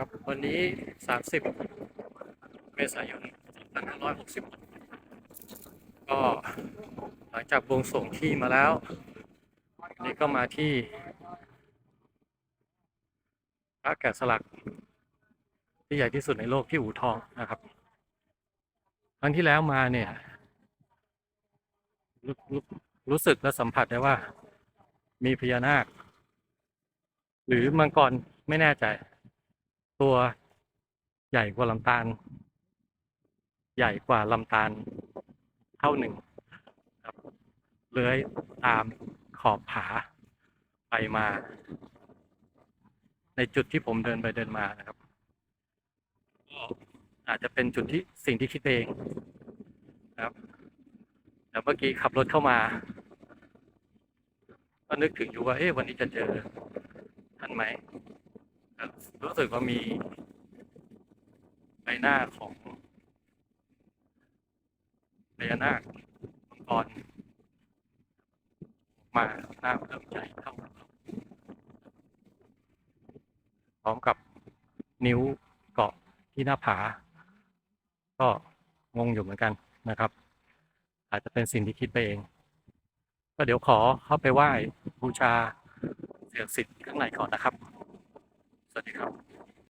ครับวันนี้ 30 เมษายน 2560 ก็หลังจากบวงสวงที่มาแล้ว นี่ก็มาที่พระแกะสลัก ที่ใหญ่ที่สุดในโลกที่อู่ทองนะครับครั้งที่แล้วมาเนี่ยรรรู้สึกและสัมผัสได้ว่ามีพญานาค หรือมังกรไม่แน่ใจ ตัวใหญ่กว่าลำตาล ใหญ่กว่าลำตาลเท่าหนึ่งครับเลื้อยตามขอบผาไปมา ในจุดที่ผมเดินไปเดินมานะครับก็อาจจะเป็นจุดที่สิ่งที่คิดเองนะครับแต่เมื่อกี้ขับรถเข้ามา ก็นึกถึงอยู่ว่าเอ๊ะวันนี้จะเจอท่านไหม รู้สึกว่ามีใบหน้าของพญานาคมังกรมาหน้าเริ่มใหญ่เท่ากับเราพร้อมกับนิ้วเกาะที่หน้าผา ก็งงอยู่เหมือนกันนะครับ อาจจะเป็นสิ่งที่คิดไปเอง ก็เดี๋ยวขอเข้าไปไหว้บูชาเสียงสิทธิ์ข้างในก่อนนะครับ Thank you.